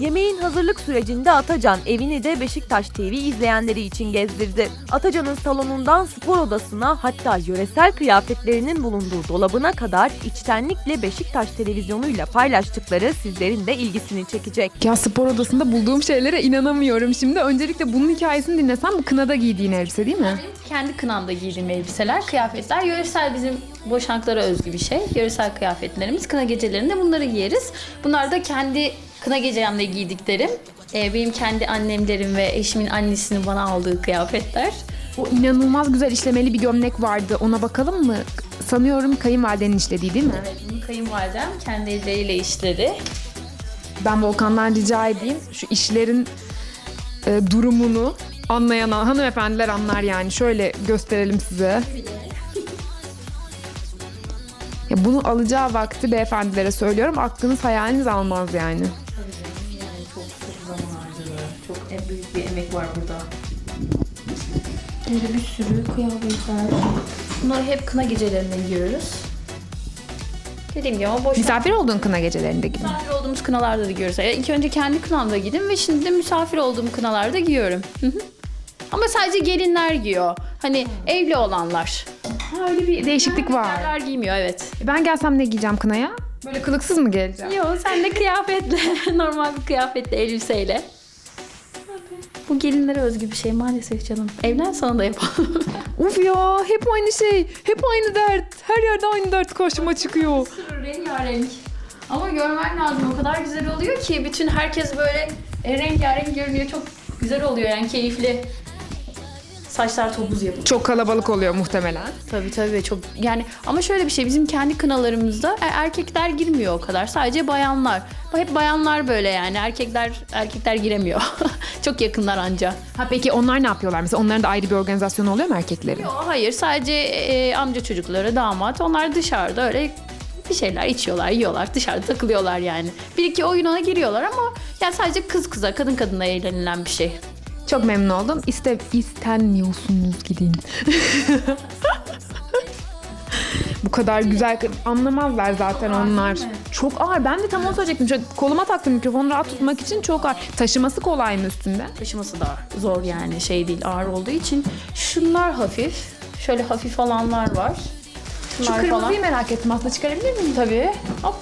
Yemeğin hazırlık sürecinde Atacan evini de Beşiktaş TV izleyenleri için gezdirdi. Atacan'ın salonundan spor odasına hatta yöresel kıyafetlerinin bulunduğu dolabına kadar içtenlikle Beşiktaş televizyonuyla paylaştıkları sizlerin de ilgisini çekecek. Ya spor odasında bulduğum şeylere inanamıyorum şimdi. Öncelikle bunun hikayesini dinlesem bu kınada giydiğin elbise değil mi? Kendi kınamda giydiğim elbiseler, kıyafetler yöresel bizim boşanaklara özgü bir şey. Yöresel kıyafetlerimiz. Kına gecelerinde bunları giyeriz. Bunlar da kendi kına gecemde giydiklerim. Ee, benim kendi annemlerim ve eşimin annesinin bana aldığı kıyafetler. O inanılmaz güzel işlemeli bir gömlek vardı. Ona bakalım mı? Sanıyorum kayınvalidenin işlediği değil mi? Evet, bunu kayınvalidem kendi elleriyle işledi. Ben Volkan'dan rica edeyim. Şu işlerin e, durumunu anlayan hanımefendiler anlar yani. Şöyle gösterelim size. Ya bunu alacağı vakti beyefendilere söylüyorum. Aklınız hayaliniz almaz. Yani bir emek var burada. Burada bir sürü kıyafetler. Bunları hep kına gecelerinde giyiyoruz. Dediğim gibi ama boş Misafir olduğun kına gecelerinde gibi. misafir olduğumuz kınalarda da giyiyoruz. Yani ilk önce kendi kınamda giydim ve şimdi de misafir olduğum kınalarda giyiyorum. Hı hı. Ama sadece gelinler giyiyor. Hani evli olanlar. Ha, öyle bir değişiklik var. Erler giymiyor evet. Ben gelsem ne giyeceğim kınaya? Böyle kılıksız mı geleceğim? Yok sen de kıyafetle, normal bir kıyafetle, elbiseyle. Bu gelinlere özgü bir şey maalesef canım. Evlen sana da yapalım. Uf ya hep aynı şey. Hep aynı dert. Her yerde aynı dert karşıma çıkıyor. rengarenk. Ama görmen lazım o kadar güzel oluyor ki bütün herkes böyle rengarenk görünüyor. Çok güzel oluyor yani keyifli. Saçlar topuz yapıyor. Çok kalabalık oluyor muhtemelen. Tabii tabii çok yani ama şöyle bir şey bizim kendi kınalarımızda e, erkekler girmiyor o kadar sadece bayanlar. Hep bayanlar böyle yani erkekler erkekler giremiyor. çok yakınlar anca. Ha peki onlar ne yapıyorlar mesela? Onların da ayrı bir organizasyonu oluyor mu erkeklerin? Yok hayır sadece e, amca çocukları damat onlar dışarıda öyle bir şeyler içiyorlar yiyorlar dışarıda takılıyorlar yani. Bir iki oyuna giriyorlar ama yani sadece kız kıza kadın kadına eğlenilen bir şey. Çok memnun oldum. İste, istenmiyorsunuz gidin. Bu kadar güzel anlamazlar zaten onlar. Çok ağır. Ben de tam onu söyleyecektim. Şöyle koluma taktım mikrofonu rahat tutmak için çok ağır. Taşıması kolay mı üstünde? Taşıması da zor yani şey değil ağır olduğu için. Şunlar hafif. Şöyle hafif olanlar var. Şu Şunlar kırmızıyı merak ettim aslında çıkarabilir miyim? Tabii. Hop.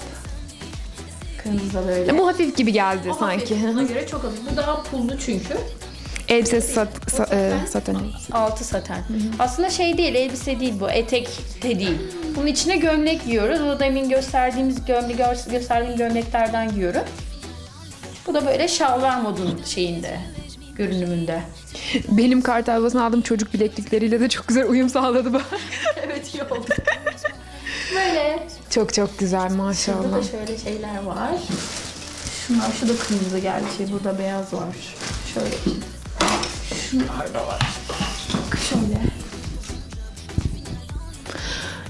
Kırmızı böyle. Bu hafif gibi geldi O sanki. hafif, Buna göre çok hafif. Bu daha pullu çünkü. Elbisesi sat, sa, e, saten. Altı saten. Aslında şey değil, elbise değil bu. Etek de değil. Bunun içine gömlek giyiyoruz. Bu da demin gösterdiğimiz gömlek, gö- gösterdiğim gömleklerden giyiyorum. Bu da böyle şalvar modun şeyinde, görünümünde. Benim kartal basını aldığım çocuk bileklikleriyle de çok güzel uyum sağladı bu. evet iyi oldu. böyle. çok çok güzel Burada maşallah. da şöyle şeyler var. Şunlar, şu da kırmızı gerçi. Burada beyaz var. Şöyle. Şöyle.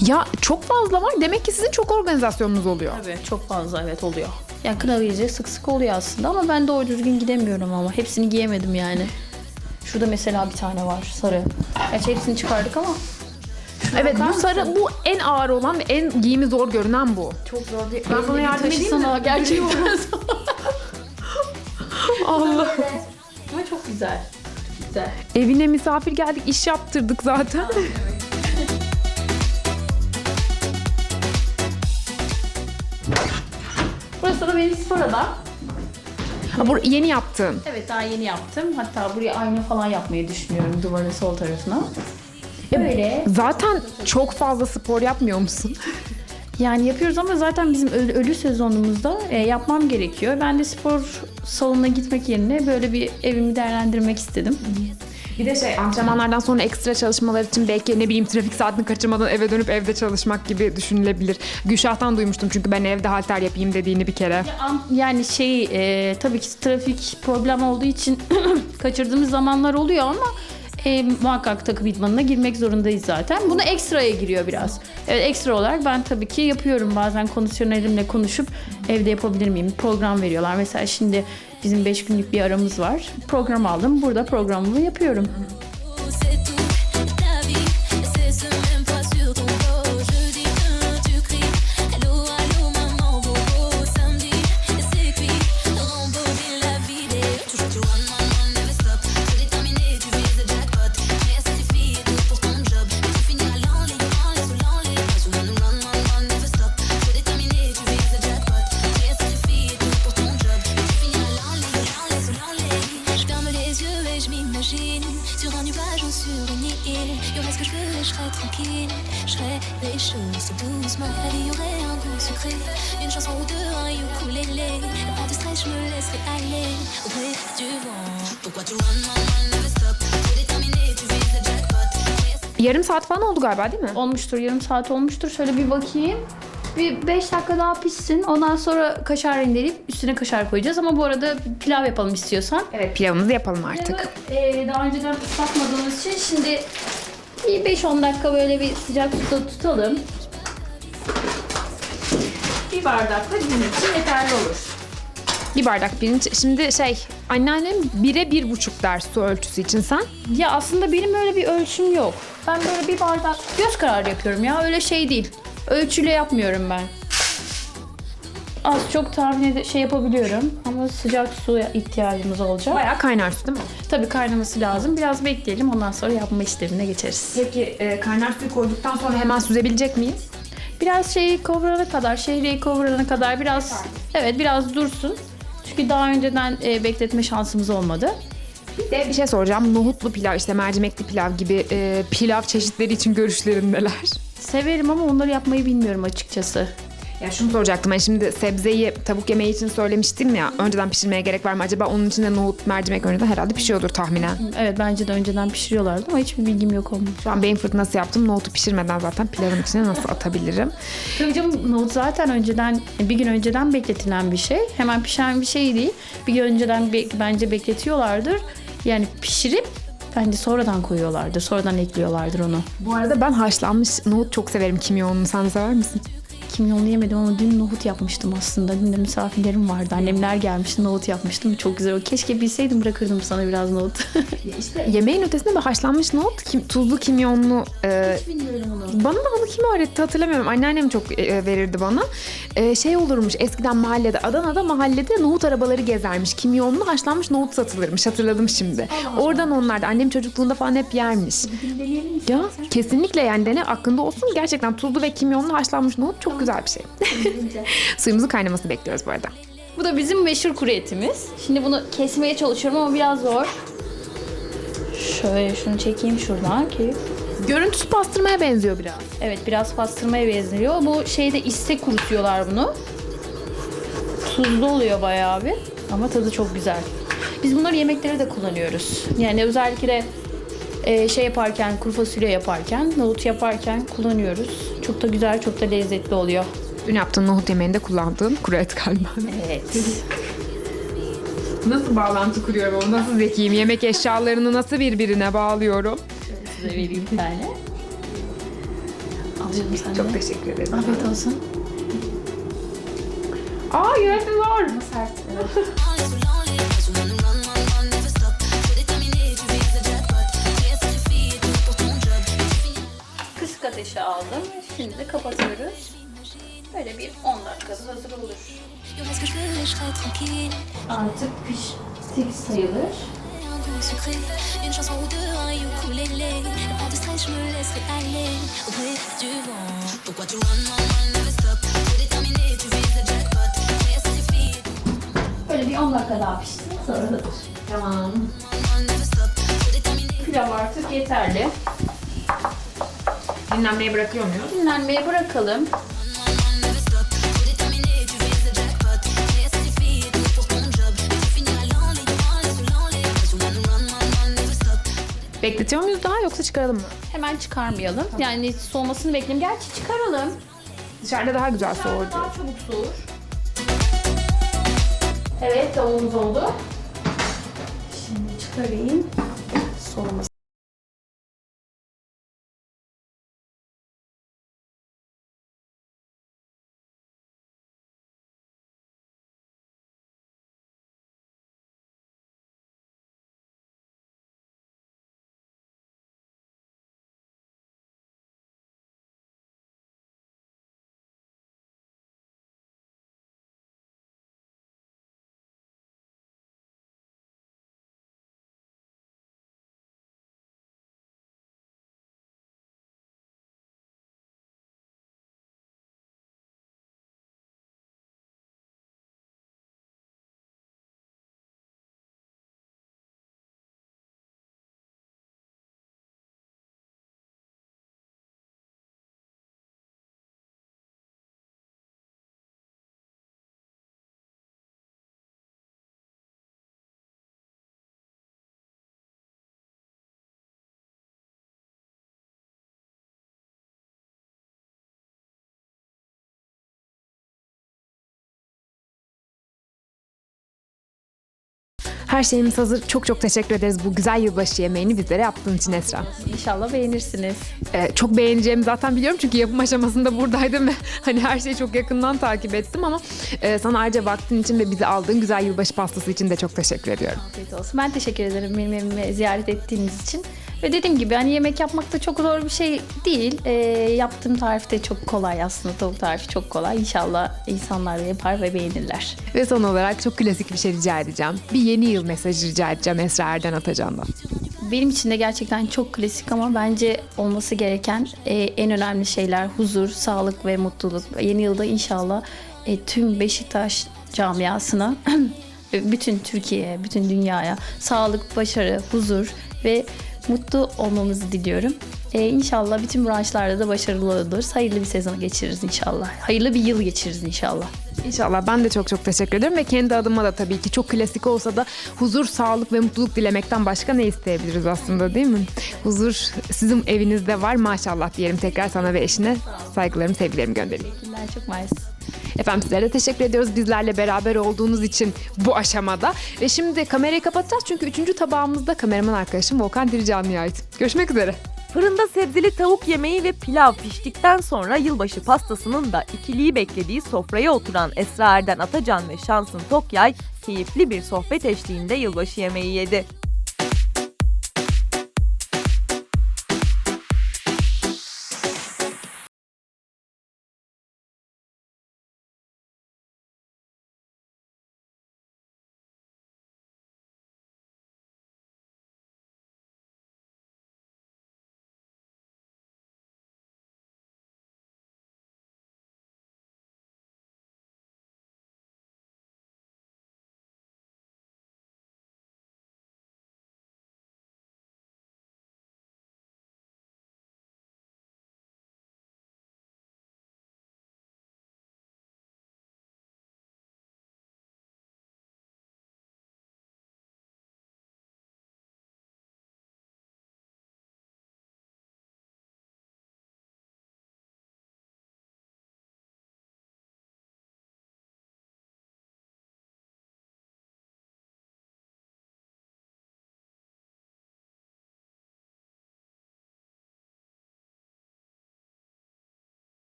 Ya çok fazla var. Demek ki sizin çok organizasyonunuz oluyor. Tabii çok fazla evet oluyor. Yani giyecek sık sık oluyor aslında ama ben doğru düzgün gidemiyorum ama. Hepsini giyemedim yani. Şurada mesela bir tane var sarı. Gerçi hepsini çıkardık ama. Şuna Evet bu sarı mısın? bu en ağır olan ve en giyimi zor görünen bu. çok zor değil. Ben sana yardım edeyim? Sana gerçekten. Allah. ama çok güzel. Güzel. Evine misafir geldik iş yaptırdık zaten. Burası da benim spor odam. Ha, bu yeni yaptın. Evet daha yeni yaptım. Hatta buraya ayna falan yapmayı düşünüyorum duvarın sol tarafına. Böyle. Zaten çok fazla spor yapmıyor musun? Yani yapıyoruz ama zaten bizim ölü, ölü sezonumuzda e, yapmam gerekiyor. Ben de spor salonuna gitmek yerine böyle bir evimi değerlendirmek istedim. Bir de şey antrenmanlardan sonra ekstra çalışmalar için belki ne bileyim trafik saatini kaçırmadan eve dönüp evde çalışmak gibi düşünülebilir. Gülşah'tan duymuştum çünkü ben evde halter yapayım dediğini bir kere. An- Yani şey e, tabii ki trafik problem olduğu için kaçırdığımız zamanlar oluyor ama e, muhakkak takım idmanına girmek zorundayız zaten. Bunu ekstraya giriyor biraz. Evet, ekstra olarak ben tabii ki yapıyorum. Bazen kondisyonerimle konuşup evde yapabilir miyim? Program veriyorlar. Mesela şimdi bizim 5 günlük bir aramız var. Program aldım. Burada programımı yapıyorum. Doucement. La vie aurait un goût sucré, une chanson ou deux, un ukulélé. Pas de stress, je me laisserai aller au gré du vent. Pourquoi tu run, run, run, never stop? T'es déterminé, tu vises le jackpot. Yarım saat falan oldu galiba değil mi? Olmuştur, yarım saat olmuştur. Şöyle bir bakayım. Bir 5 dakika daha pişsin. Ondan sonra kaşar rendeleyip üstüne kaşar koyacağız. Ama bu arada pilav yapalım istiyorsan. Evet pilavımızı yapalım artık. Pilavı, e, daha önceden ıslatmadığımız için şimdi bir 5-10 dakika böyle bir sıcak suda tutalım. Bir bardakla bizim için yeterli olur. Bir bardak pirinç. Şimdi şey anneannem bire bir buçuk der su ölçüsü için sen. Ya aslında benim öyle bir ölçüm yok. Ben böyle bir bardak göz kararı yapıyorum ya. Öyle şey değil. Ölçüyle yapmıyorum ben. Az çok tahmin ede- şey yapabiliyorum ama sıcak suya ihtiyacımız olacak. Bayağı kaynar su değil mi? Tabii kaynaması lazım. Biraz bekleyelim ondan sonra yapma işlemine geçeriz. Peki e, kaynar suyu koyduktan sonra hemen süzebilecek miyiz? Biraz şeyi kavurana kadar, şehriyeyi kavurana kadar biraz evet biraz dursun. Çünkü daha önceden e, bekletme şansımız olmadı. Bir de bir şey soracağım. Nohutlu pilav işte mercimekli pilav gibi e, pilav çeşitleri için görüşlerin neler? Severim ama onları yapmayı bilmiyorum açıkçası. Ya şunu soracaktım. Ben şimdi sebzeyi tavuk yemeği için söylemiştim ya. Önceden pişirmeye gerek var mı? Acaba onun içinde nohut, mercimek önceden herhalde pişiyordur tahminen. Evet bence de önceden pişiriyorlardı ama hiçbir bilgim yok onun. Şu an beyin fırtınası yaptım. Nohutu pişirmeden zaten pilavın içine nasıl atabilirim? Tabii canım nohut zaten önceden bir gün önceden bekletilen bir şey. Hemen pişen bir şey değil. Bir gün önceden be- bence bekletiyorlardır. Yani pişirip bence sonradan koyuyorlardır. Sonradan ekliyorlardır onu. Bu arada ben haşlanmış nohut çok severim kimyonunu. Sen sever misin? Kimyonlu yemedim ama dün nohut yapmıştım aslında. Dün de misafirlerim vardı. Annemler gelmişti. Nohut yapmıştım. Çok güzel. Keşke bilseydim bırakırdım sana biraz nohut. İşte yemeğin ötesinde bir haşlanmış nohut, kim, tuzlu kimyonlu. e, Bilmiyorum onu. bana da bunu kim öğretti hatırlamıyorum. Anneannem çok e, verirdi bana. E, şey olurmuş eskiden mahallede, Adana'da mahallede nohut arabaları gezermiş. Kimyonlu haşlanmış nohut satılırmış. Hatırladım şimdi. Oradan onlar da annem çocukluğunda falan hep yermiş. Ya kesinlikle yani dene aklında olsun. Gerçekten tuzlu ve kimyonlu haşlanmış nohut çok güzel bir şey. Suyumuzun kaynamasını bekliyoruz bu arada. Bu da bizim meşhur kuru etimiz. Şimdi bunu kesmeye çalışıyorum ama biraz zor. Şöyle şunu çekeyim şuradan ki. Görüntüsü pastırmaya benziyor biraz. Evet biraz pastırmaya benziyor. Bu şeyde iste kurutuyorlar bunu. Tuzlu oluyor bayağı bir. Ama tadı çok güzel. Biz bunları yemeklere de kullanıyoruz. Yani özellikle e, şey yaparken, kuru fasulye yaparken, nohut yaparken kullanıyoruz. Çok da güzel, çok da lezzetli oluyor. Dün yaptığın nohut yemeğinde kullandığın kuru et galiba. Evet. Nasıl bağlantı kuruyorum onu? Nasıl zekiyim? Yemek eşyalarını nasıl birbirine bağlıyorum? Size vereyim bir tane. Al canım sen Çok teşekkür ederim. Afiyet olsun. Aa yönetmen var. Sert. Evet. aldım. Şimdi de kapatıyoruz. Böyle bir 10 dakikada hazır olur. Artık piştik sayılır. Böyle bir 10 dakika daha pişsin sonra hazır. Tamam. Pilav artık yeterli. Dinlenmeye bırakıyor muyuz? Dinlenmeye bırakalım. Bekletiyor muyuz daha yoksa çıkaralım mı? Hemen çıkarmayalım. Yani soğumasını bekleyelim. Gerçi çıkaralım. Dışarıda daha güzel soğur. Daha çabuk soğur. Evet tavuğumuz oldu. Şimdi çıkarayım. Soğuması Her şeyimiz hazır. Çok çok teşekkür ederiz bu güzel yılbaşı yemeğini bizlere yaptığın için Esra. İnşallah beğenirsiniz. Ee, çok beğeneceğimi zaten biliyorum çünkü yapım aşamasında buradaydım ve hani her şeyi çok yakından takip ettim ama e, sana ayrıca vaktin için ve bizi aldığın güzel yılbaşı pastası için de çok teşekkür ediyorum. Afiyet olsun. Ben teşekkür ederim benim evime ziyaret ettiğiniz için. Ve dediğim gibi hani yemek yapmak da çok zor bir şey değil. Ee, yaptığım tarif de çok kolay aslında. Tavuk tarifi çok kolay. İnşallah insanlar da yapar ve beğenirler. Ve son olarak çok klasik bir şey rica edeceğim. Bir yeni yıl mesajı rica edeceğim Esra Erden Atacan'dan. Benim için de gerçekten çok klasik ama bence olması gereken e, en önemli şeyler huzur, sağlık ve mutluluk. Yeni yılda inşallah e, tüm Beşiktaş camiasına bütün Türkiye'ye, bütün dünyaya sağlık, başarı, huzur ve mutlu olmamızı diliyorum. E, inşallah bütün branşlarda da başarılı oluruz. Hayırlı bir sezon geçiririz inşallah. Hayırlı bir yıl geçiririz inşallah. İnşallah ben de çok çok teşekkür ederim ve kendi adıma da tabii ki çok klasik olsa da huzur, sağlık ve mutluluk dilemekten başka ne isteyebiliriz aslında değil mi? Huzur sizin evinizde var maşallah diyelim tekrar sana ve eşine saygılarımı, sevgilerimi göndereyim. Teşekkürler çok mersi. Efendim sizlere de teşekkür ediyoruz bizlerle beraber olduğunuz için bu aşamada. Ve şimdi kamerayı kapatacağız çünkü üçüncü tabağımızda kameraman arkadaşım Volkan Diricanlı'ya ait. Görüşmek üzere. Fırında sebzeli tavuk yemeği ve pilav piştikten sonra yılbaşı pastasının da ikiliyi beklediği sofraya oturan Esra Erden Atacan ve Şansın Tokyay keyifli bir sohbet eşliğinde yılbaşı yemeği yedi.